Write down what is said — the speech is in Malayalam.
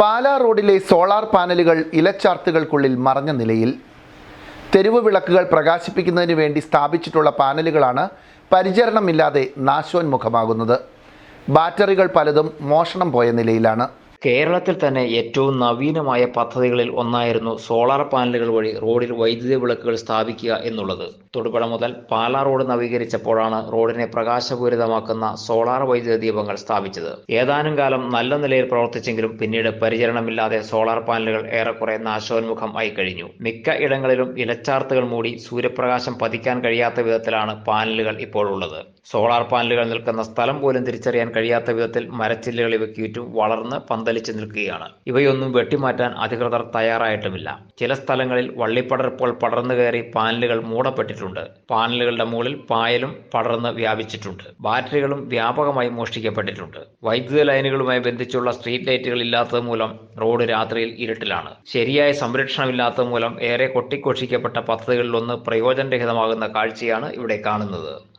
പാലാ റോഡിലെ സോളാർ പാനലുകൾ ഇലച്ചാർത്തുകൾക്കുള്ളിൽ മറഞ്ഞ നിലയിൽ തെരുവ് വിളക്കുകൾ പ്രകാശിപ്പിക്കുന്നതിന് വേണ്ടി സ്ഥാപിച്ചിട്ടുള്ള പാനലുകളാണ് പരിചരണമില്ലാതെ നാശോന്മുഖമാകുന്നത്. ബാറ്ററികൾ പലതും മോഷണം പോയ നിലയിലാണ്. കേരളത്തിൽ തന്നെ ഏറ്റവും നവീനമായ പദ്ധതികളിൽ ഒന്നായിരുന്നു സോളാർ പാനലുകൾ വഴി റോഡിൽ വൈദ്യുതി വിളക്കുകൾ സ്ഥാപിക്കുക എന്നുള്ളത്. തൊടുപുഴ മുതൽ പാലാ റോഡ് നവീകരിച്ചപ്പോഴാണ് റോഡിനെ പ്രകാശപൂരിതമാക്കുന്ന സോളാർ വൈദ്യുത ദീപങ്ങൾ സ്ഥാപിച്ചത്. ഏതാനും കാലം നല്ല നിലയിൽ പ്രവർത്തിച്ചെങ്കിലും പിന്നീട് പരിചരണമില്ലാതെ സോളാർ പാനലുകൾ ഏറെക്കുറെ നാശോന്മുഖം ആയി കഴിഞ്ഞു. മിക്ക ഇടങ്ങളിലും ഇലച്ചാർത്തുകൾ മൂടി സൂര്യപ്രകാശം പതിക്കാൻ കഴിയാത്ത വിധത്തിലാണ് പാനലുകൾ ഇപ്പോഴുള്ളത്. സോളാർ പാനലുകൾ നിൽക്കുന്ന സ്ഥലം പോലും തിരിച്ചറിയാൻ കഴിയാത്ത വിധത്തിൽ മരച്ചില്ലകൾ ഇവയ്ക്ക് ചുറ്റും വളർന്ന് പന്തലിച്ച് നിൽക്കുകയാണ്. ഇവയൊന്നും വെട്ടിമാറ്റാൻ അധികൃതർ തയ്യാറായിട്ടുമില്ല. ചില സ്ഥലങ്ങളിൽ വള്ളിപ്പടർപ്പുകൾ പടർന്നു കയറി പാനലുകൾ മൂടപ്പെട്ടിട്ടുണ്ട്. പാനലുകളുടെ മുകളിൽ പായലും പടർന്ന് വ്യാപിച്ചിട്ടുണ്ട്. ബാറ്ററികളും വ്യാപകമായി മോഷ്ടിക്കപ്പെട്ടിട്ടുണ്ട്. വൈദ്യുത ലൈനുകളുമായി ബന്ധിച്ചുള്ള സ്ട്രീറ്റ് ലൈറ്റുകൾ ഇല്ലാത്തത് മൂലം റോഡ് രാത്രിയിൽ ഇരുട്ടിലാണ്. ശരിയായ സംരക്ഷണമില്ലാത്തത് മൂലം ഏറെ കൊട്ടിക്കോഷിക്കപ്പെട്ട പദ്ധതികളിലൊന്ന് പ്രയോജനരഹിതമാകുന്ന കാഴ്ചയാണ് ഇവിടെ കാണുന്നത്.